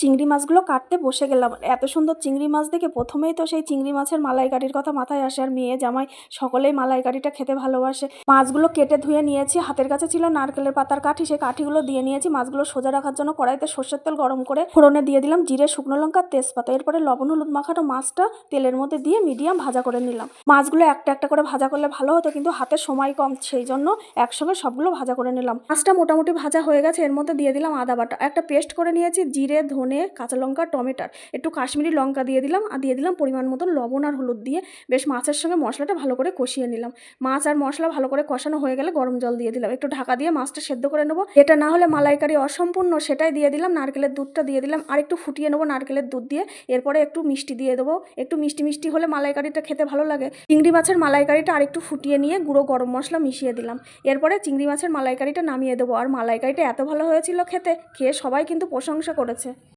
চিংড়ি মাছগুলো কাটতে বসে গেলাম। এত সুন্দর চিংড়ি মাছ দেখে প্রথমেই তো সেই চিংড়ি মাছের মালাইকারির কথা মাথায় আসে। আর মেয়ে জামাই সকলেই মালাইকারিটা খেতে ভালোবাসে। মাছগুলো কেটে ধুয়ে নিয়েছি। হাতের কাছে ছিল নারকেলের পাতার কাঠি। সেই কাঠিগুলো দিয়ে নিয়েছি। মাছগুলো সোজা রাখার জন্য কড়াইতে সর্ষের তেল গরম করে ফোড়নে দিয়ে দিলাম। জিরে, শুকনো লঙ্কা, তেজপাতা। এরপরে লবণ, হলুদ মাখানো মাছটা তেলের মধ্যে দিয়ে মিডিয়াম ভাজা করে নিলাম। মাছগুলো একটা একটা করে ভাজা করলে ভালো হতো কিন্তু হাতে সময় কম। সেই জন্য একসঙ্গে সবগুলো ভাজা করে নিলাম। মাছটা মোটামুটি ভাজা হয়ে গেছে। এর মধ্যে দিয়ে দিলাম আদা বাটা। একটা পেস্ট করে নিয়েছি। জিরে, ধনে কাঁচা লঙ্কা, টমেটার। একটু কাশ্মীরি লঙ্কা দিয়ে দিলাম আর দিয়ে দিলাম পরিমাণ মতো লবণ আর হলুদ দিয়ে বেশ মাছের সঙ্গে মশলাটা ভালো করে কষিয়ে নিলাম। মাছ আর মশলা ভালো করে কষানো হয়ে গেলে গরম জল দিয়ে দিলাম। একটু ঢাকা দিয়ে মাছটা সেদ্ধ করে নেব। এটা না হলে মালাইকারি অসম্পূর্ণ, সেটাই দিয়ে দিলাম। নারকেলের দুধটা দিয়ে দিলাম। আর একটু ফুটিয়ে নেব নারকেলের দুধ দিয়ে। এরপরে একটু মিষ্টি দিয়ে দেবো। একটু মিষ্টি মিষ্টি হলে মালাইকারিটা খেতে ভালো লাগে। চিংড়ি মাছের মালাইকারিটা আর একটু ফুটিয়ে নিয়ে গুঁড়ো গরম মশলা মিশিয়ে দিলাম। এরপরে চিংড়ি মাছের মালাইকারিটা নামিয়ে দেবো। আর মালাইকারিটা এত ভালো হয়েছিল খেতে, খেয়ে সবাই কিন্তু প্রশংসা করেছে।